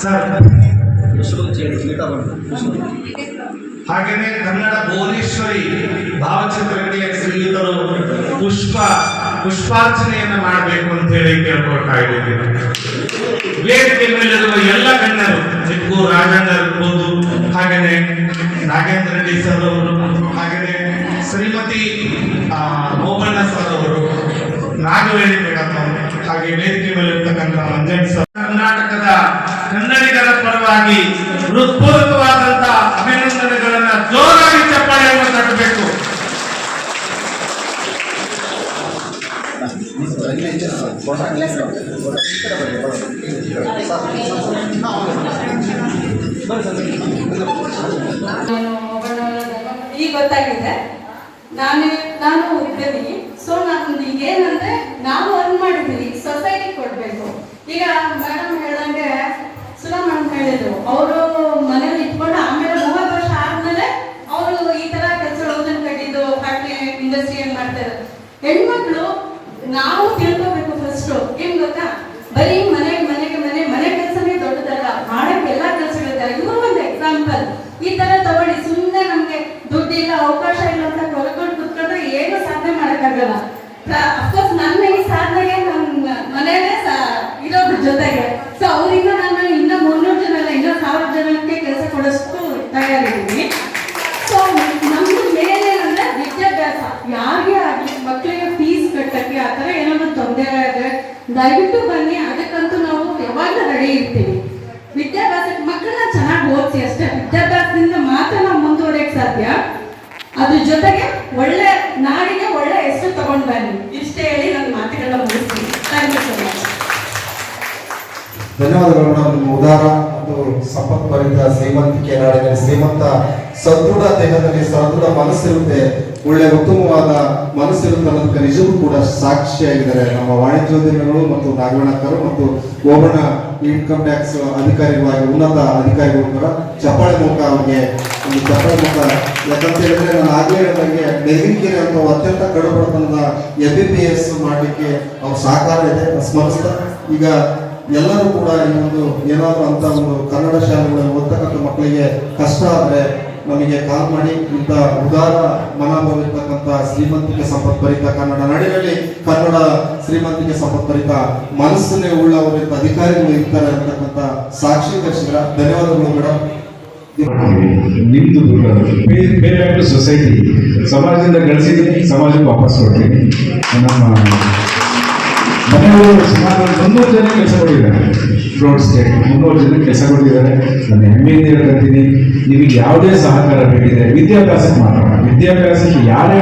Sir Kannada Bhuvaneshwari ಭಾವಚಿತ್ರಗಳಿಗೆ ಸಂಗೀತರು ಪುಷ್ಪ, ಪುಷ್ಪಾರ್ಚನೆಯನ್ನ ಮಾಡಬೇಕು ಅಂತ ಹೇಳಿ ಕೇಳ್ಕೊಳ್ತಾ ಇದ್ದೀನಿ. ವೇದಿಕೆ ಮೇಲಿರುವ ಎಲ್ಲ ಗಣ್ಯರು, ಚಿಕ್ಕು, ರಾಜಣ್ಣ ಇರ್ಬೋದು, ಹಾಗೆಯೇ ನಾಗೇಂದ್ರ ರೆಡ್ಡಿ ಸರ್ ಅವರು, ಹಾಗೆಯೇ ಶ್ರೀಮತಿ ಓಬಣ್ಣ ಸರ್ ಅವರು ನಾಗವೇಣಿ ಮೇಡಮ್ ಹಾಗೆ ವೇದಿಕೆ ಮೇಲಿರ್ತಕ್ಕಂಥ ಮಂಜನ್ ಸರ್ ಕನ್ನಡಿಗರ ಪರವಾಗಿ ಹೃತ್ಪೂರ್ವಕವಾದಂತಹ ಅಭಿನಂದನೆಗಳನ್ನ ಜೋರಾಗಿ ಚಪ್ಪಾಳೆಯನ್ನು ನಾನು ಈಗ ಗೊತ್ತಾಗಿದೆ. ನಾನು ನಾನು ಉದ್ಯಮಿ ಸೊ ನಾನು ಏನಂದ್ರೆ ನಾವು ಅರ್ನ್ ಮಾಡಿದೀವಿ ಸೊಸೈಟಿ ಕೊಡ್ಬೇಕು. ಈಗ ಹೇಳಿದ್ರು. ಅವರು ಮನೇಲಿ ಇಟ್ಕೊಂಡು ಆಮೇಲೆ ಮೂವತ್ತು ವರ್ಷ ಆದ್ಮೇಲೆ ಅವರು ಈ ತರ ಕೆಲಸ ಓದನ್ ಕಟ್ಟಿದ್ದು ಫ್ಯಾಕ್ಟ್ರಿ ಇಂಡಸ್ಟ್ರಿ ಏನ್ ಮಾಡ್ತಾರೆ ಹೆಣ್ಮಕ್ಳು ನಾವು ತಿಳ್ಕೊಬೇಕು ಫಸ್ಟ್ ಏನ್ ಗೊತ್ತಾ? ಬರೀ ಮನೆ ಮನೆಗೆ ಮನೆ ಮನೆ ಕೆಲಸನೇ ದೊಡ್ಡದಲ್ಲ. ಮಾಡಕ್ ಎಲ್ಲಾ ಕೆಲಸಗಳಿದ್ದಾರೆ ಇವರು ಒಂದು ಎಕ್ಸಾಂಪಲ್ ಈ ತರ ತಗೊಳ್ಳಿ. ಸುಮ್ಮನೆ ನಮ್ಗೆ ದುಡ್ಡಿಲ್ಲ, ಅವಕಾಶ ಇಲ್ಲ ಅಂತ ಕೊರಕೊಂಡು ಕುತ್ಕೊಂಡ್ರೆ ಏನು ಸಾಧನೆ ಮಾಡಕ್ಕಾಗಲ್ಲ. ಅಫ್ಕೋರ್ಸ್ ನನ್ನ ಈ ಸಾಧನೆಗೆ ನನ್ನ ಮನೆಯಲ್ಲೇ ಸಾ- ಇರೋದ್ರ ಜೊತೆಗೆ ಸೊ ಅವರಿಂದ ನಾನು ಇನ್ನ ಮುನ್ನೂರು ಜನ ಅಲ್ಲ ಇನ್ನೂ ಸಾವಿರ ಜನಕ್ಕೆ ಕೆಲಸ ಕೊಡೋಷ್ಟು ತಯಾರಿದ್ದೀನಿ ಸೊ ನಮ್ಮ ಮೇಲೆ ಅಂದ್ರೆ ವಿದ್ಯಾಭ್ಯಾಸ. ಯಾರಿಗೆ ಆಗ್ಲಿ, ಮಕ್ಕಳಿಗೆ ಫೀಸ್ ಕಟ್ಟಕ್ಕೆ ಆ ಥರ ಏನಾದ್ರು ತೊಂದರೆ ಆದ್ರೆ ದಯವಿಟ್ಟು ಬನ್ನಿ. ಅದಕ್ಕಂತೂ ನಾವು ಯಾವಾಗ ರೆಡಿ ಇರ್ತೀವಿ. ವಿದ್ಯಾಭ್ಯಾಸಕ್ಕೆ ಮಕ್ಕಳನ್ನ ಚೆನ್ನಾಗಿ ಓದಿಸಿ ಅಷ್ಟೇ. ವಿದ್ಯಾಭ್ಯಾಸದಿಂದ ಮಾತ್ರ ನಾವು ಮುಂದುವರಿಯಕ್ಕೆ ಸಾಧ್ಯ. ಅದ್ರ ಜೊತೆಗೆ ಒಳ್ಳೆ ನಾಡಿಗೆ ಒಳ್ಳೆ ಹೆಸರು ತಗೊಂಡ್ ಬನ್ನಿ. ಇಷ್ಟೇ ಹೇಳಿ ನನ್ನ ಮಾತುಗಳನ್ನ ಮುಗಿಸ್ತೀನಿ. ಥ್ಯಾಂಕ್ ಯು ಸೊ ಮಚ್ ಧನ್ಯವಾದಗಳು, ಮೇಡಮ್. ಉದಾರ. ಮತ್ತು ಸಂಪತ್ಭರಿತ ಶ್ರೀಮಂತಿಕೆ ನಾಡಿನ ಶ್ರೀಮಂತ ಸದೃಢ ದೇಹದಲ್ಲಿ ಸದೃಢ ಮನಸ್ಸಿರುತ್ತೆ. ಒಳ್ಳೆ ಉತ್ತಮವಾದ ಮನಸ್ಸಿರುತ್ತೆ ಅನ್ನೋದಕ್ಕೆ ನಿಜವೂ ಕೂಡ ಸಾಕ್ಷಿಯಾಗಿದ್ದಾರೆ ನಮ್ಮ ವಾಣಿಜ್ಯೋದ್ಯಮಿಗಳು ಮತ್ತು ನಾಗವಣಕರು ಮತ್ತು ಓಬಣ್ಣ ಇನ್ಕಮ್ ಟ್ಯಾಕ್ಸ್ ಅಧಿಕಾರಿಗಳಾಗಿ, ಉನ್ನತ ಅಧಿಕಾರಿಗಳು ಕೂಡ ಚಪ್ಪಾಳೆ ಮುಖ ಅವರಿಗೆ ಒಂದು ಚಪ್ಪಾಳೆ ಮುಖ. ಯಾಕಂತ ಹೇಳಿದ್ರೆ ನಾನು ಆಗ್ಲೇ ಹೇಳಿದಂಗೆ ಅಂತ ಅತ್ಯಂತ ಕಡುಬಡತನದ ಎಂ ಬಿ ಬಿ ಎಸ್ ಮಾಡಲಿಕ್ಕೆ ಅವ್ರ ಸಹಕಾರ ಇದೆ ಸ್ಮರಿಸ್ತಾ. ಈಗ ಎಲ್ಲರೂ ಕೂಡ ಈ ಒಂದು ಏನಾದರೂ ಅಂತ ಒಂದು ಕನ್ನಡ ಶಾಲೆಗಳಲ್ಲಿ ಓದ್ತಕ್ಕಂಥ ಮಕ್ಕಳಿಗೆ ಕಷ್ಟ ಆದರೆ ನಮಗೆ ಕಾಲ್ ಮಾಡಿ ಇಂಥ ಉದಾರ ಮನೋಭಾವ ಇರ್ತಕ್ಕಂಥ ಶ್ರೀಮಂತಿಕೆ ಸಂಪತ್ಭರಿತ ಕನ್ನಡ ನಾಡಿನಲ್ಲಿ ಕನ್ನಡ ಶ್ರೀಮಂತಿಕೆ ಸಂಪತ್ಭರಿತ ಮನಸ್ಸನ್ನೇ ಇಂಥ ಅಧಿಕಾರಿಗಳು ಇರ್ತಾರೆ ಅಂತಕ್ಕಂಥ ಸಾಕ್ಷಿ ದರ್ಶಿದ್ರ ಧನ್ಯವಾದಗಳು ಮೇಡಮ್ ನಿಮ್ದು ಸೊಸೈಟಿ ಸಮಾಜದಿಂದ ಗಳಿಸಿದ್ದೀನಿ, ಸಮಾಜಕ್ಕೆ ವಾಪಸ್ ಕೊಡ್ತೀನಿ ನಮ್ಮ ಮನೆಯವರು ಸುಮಾರು ಜನ ಕೆಲಸ ಕೊಟ್ಟಿದ್ದಾರೆ ಸ್ಟೇಟ್ ಮುನ್ನೂರು ಜನ ಕೆಲಸ ಕೊಟ್ಟಿದ್ದಾರೆ ನಾನು ಹೆಮ್ಮೆಯಿಂದ ಹೇಳ್ತೀನಿ ನಿಮಗೆ ಯಾವುದೇ ಸಹಕಾರ ಬೇಕಿದೆ ವಿದ್ಯಾಭ್ಯಾಸಕ್ಕೆ ಮಾತ್ರ ವಿದ್ಯಾಭ್ಯಾಸಕ್ಕೆ ಯಾರೇ